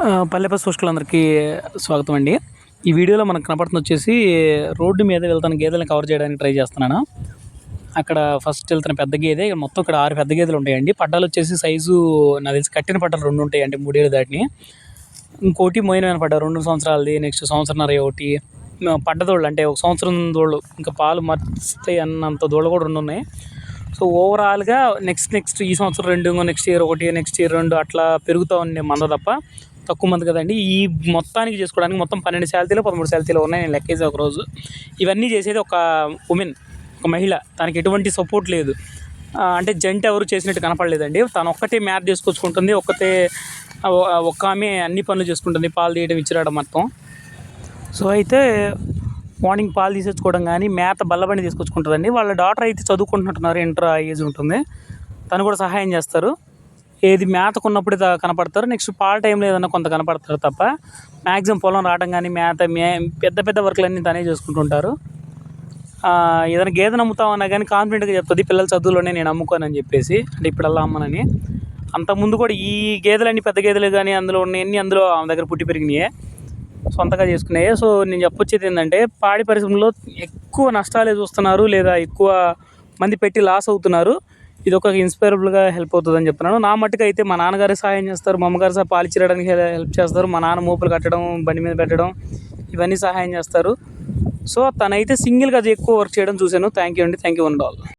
ఆ, పల్లెప సోషకులందరికీ స్వాగతం అండి. ఈ వీడియోలో మనకు కనపడుతుంది వచ్చేసి రోడ్డు మీద వెళ్తాను గేదెలను కవర్ చేయడానికి ట్రై చేస్తున్నాను. అక్కడ ఫస్ట్ వెళ్తున్న పెద్ద గేదె మొత్తం ఇక్కడ ఆరు పెద్ద గేదెలు ఉంటాయండి. పడ్డాలు వచ్చేసి సైజు నాకు తెలిసి కట్టిన పడ్డాలు రెండు ఉంటాయండి మూడేళ్ళు దాటిని. ఇంకోటి మోయిన పడ్డ రెండు సంవత్సరాలది నెక్స్ట్ సంవత్సరంన్నర ఒకటి. పడ్డదోళ్ళు అంటే ఒక సంవత్సరం దోళ్ళు ఇంకా పాలు మర్చితాయి అన్నంత దోళ్ళు కూడా రెండు ఉన్నాయి. సో ఓవరాల్గా నెక్స్ట్ నెక్స్ట్ ఈ సంవత్సరం రెండు నెక్స్ట్ ఇయర్ ఒకటి నెక్స్ట్ ఇయర్ రెండు అట్లా పెరుగుతూ ఉండే మంద తప్ప. తక్కువ మంది కదండి. ఈ మొత్తానికి చేసుకోవడానికి మొత్తం పన్నెండు శాలతీలు పదమూడు శాలతీలు ఉన్నాయి. నేను లెక్కేసి ఒక రోజు. ఇవన్నీ చేసేది ఒక ఉమెన్ ఒక మహిళ. తనకి ఎటువంటి సపోర్ట్ లేదు. అంటే జంట ఎవరు చేసినట్టు కనపడలేదండి. తను ఒక్కటే మ్యాట్ చేసుకొచ్చుకుంటుంది. ఒక్కతే ఒక్క ఆమె అన్ని పనులు చేసుకుంటుంది. పాలు తీయడం ఇచ్చిరాడం మొత్తం. సో అయితే మార్నింగ్ పాలు తీసేసుకోవడం కానీ మేత బల్లబండి తీసుకొచ్చుకుంటుందండి. వాళ్ళ డాటర్ అయితే చదువుకుంటున్నట్టున్నారు. ఇంటర్ ఏజ్ ఉంటుంది. తను కూడా సహాయం చేస్తారు. ఏది మేతకు ఉన్నప్పుడే కనపడతారు నెక్స్ట్ పాల టైంలో ఏదన్నా కొంత కనపడతారు తప్ప మ్యాక్సిమం పొలం రావడం కానీ మేత మే పెద్ద పెద్ద వర్క్లన్నీ తనే చేసుకుంటుంటారు. ఏదైనా గేదె నమ్ముతామన్నా కానీ కాన్ఫిడెంట్గా చెప్తుంది పిల్లల చదువులోనే నేను అమ్ముకోనని చెప్పేసి అంటే ఇప్పుడల్లా అమ్మనని. అంతకుముందు కూడా ఈ గేదెలన్నీ పెద్ద గేదెలు కానీ అందులో ఉన్నాయన్నీ అందులో ఆమె దగ్గర పుట్టి పెరిగినాయే సొంతగా చేసుకున్నాయి. సో నేను చెప్పొచ్చేది ఏంటంటే పాడి పరిశ్రమలో ఎక్కువ నష్టాలే చూస్తున్నారు లేదా ఎక్కువ మంది పెట్టి లాస్ అవుతున్నారు. ఇది ఒక ఇన్స్పైరబుల్గా హెల్ప్ అవుతుందని చెప్తున్నాను. నా మట్టుకు అయితే మా నాన్నగారు సహాయం చేస్తారు. మా అమ్మగారు సహా పాలిచ్చిరడానికి హెల్ప్ చేస్తారు. మా నాన్న మూపులు కట్టడం బండి మీద పెట్టడం ఇవన్నీ సహాయం చేస్తారు. సో తనైతే సింగిల్గా ఎక్కువ వర్క్ చేయడం చూశాను. థ్యాంక్ యూ అండి. Thank you and all.